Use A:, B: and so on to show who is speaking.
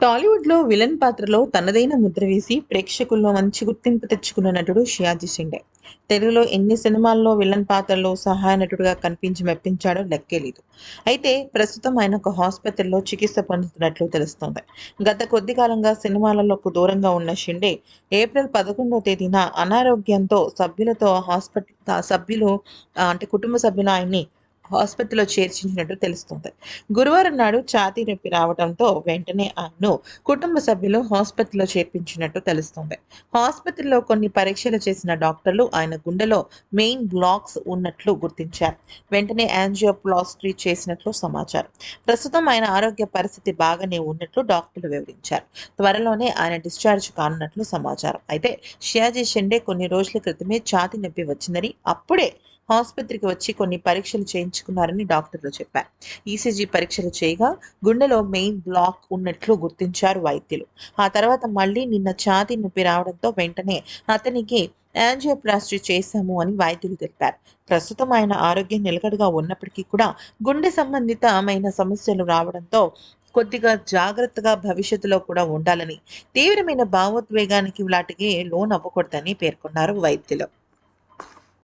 A: టాలీవుడ్‌లో విలన్ పాత్రలో తనదైన ముద్ర వేసి ప్రేక్షకుల్లో మంచి గుర్తింపు తెచ్చుకున్న నటుడు షియాజీ షిండే. తెలుగులో ఎన్ని సినిమాల్లో విలన్ పాత్రలో సహాయ నటుడిగా కనిపించి మెప్పించాడో లెక్కే లేదు. అయితే ప్రస్తుతం ఆయన ఒక ఆస్పత్రిలో చికిత్స పొందుతున్నట్లు తెలుస్తోంది. గత కొద్ది కాలంగా సినిమాలలోకి దూరంగా ఉన్న షిండే ఏప్రిల్ పదకొండవ తేదీన అనారోగ్యంతో సభ్యులతో హాస్పిటల్ సభ్యులు అంటే కుటుంబ సభ్యులు ఆయన్ని ఆస్పత్రిలో చేర్చించినట్టు తెలుస్తుంది గురువారం నాడు ఛాతీ నొప్పి రావడంతో వెంటనే ఆయన్ను కుటుంబ సభ్యులు ఆస్పత్రిలో చేర్పించినట్టు తెలుస్తోంది. ఆస్పత్రిలో కొన్ని పరీక్షలు చేసిన డాక్టర్లు ఆయన గుండెలో మెయిన్ బ్లాక్స్ ఉన్నట్లు గుర్తించారు. వెంటనే యాంజియోప్లాస్ట్రీ చేసినట్లు సమాచారం. ప్రస్తుతం ఆయన ఆరోగ్య పరిస్థితి బాగానే ఉన్నట్లు డాక్టర్లు వివరించారు. త్వరలోనే ఆయన డిశ్చార్జ్ కానున్నట్లు సమాచారం. అయితే షియాజీ షెండే కొన్ని రోజుల క్రితమే ఛాతీ నొప్పి వచ్చిందని అప్పుడే ఆస్పత్రికి వచ్చి కొన్ని పరీక్షలు చేయించుకున్నారని డాక్టర్లు చెప్పారు. ఈసీజీ పరీక్షలు చేయగా గుండెలో మెయిన్ బ్లాక్ ఉన్నట్లు గుర్తించారు వైద్యులు. ఆ తర్వాత మళ్ళీ నిన్న ఛాతీ నొప్పి రావడంతో వెంటనే అతనికి యాంజియోప్లాస్టీ చేశాము అని వైద్యులు తెలిపారు. ప్రస్తుతం ఆయన ఆరోగ్యం నిలకడగా ఉన్నప్పటికీ కూడా గుండె సంబంధితమైన సమస్యలు రావడంతో కొద్దిగా జాగ్రత్తగా భవిష్యత్తులో కూడా ఉండాలని, తీవ్రమైన భావోద్వేగానికి వాటికి లోనవ్వకూడదని పేర్కొన్నారు వైద్యులు.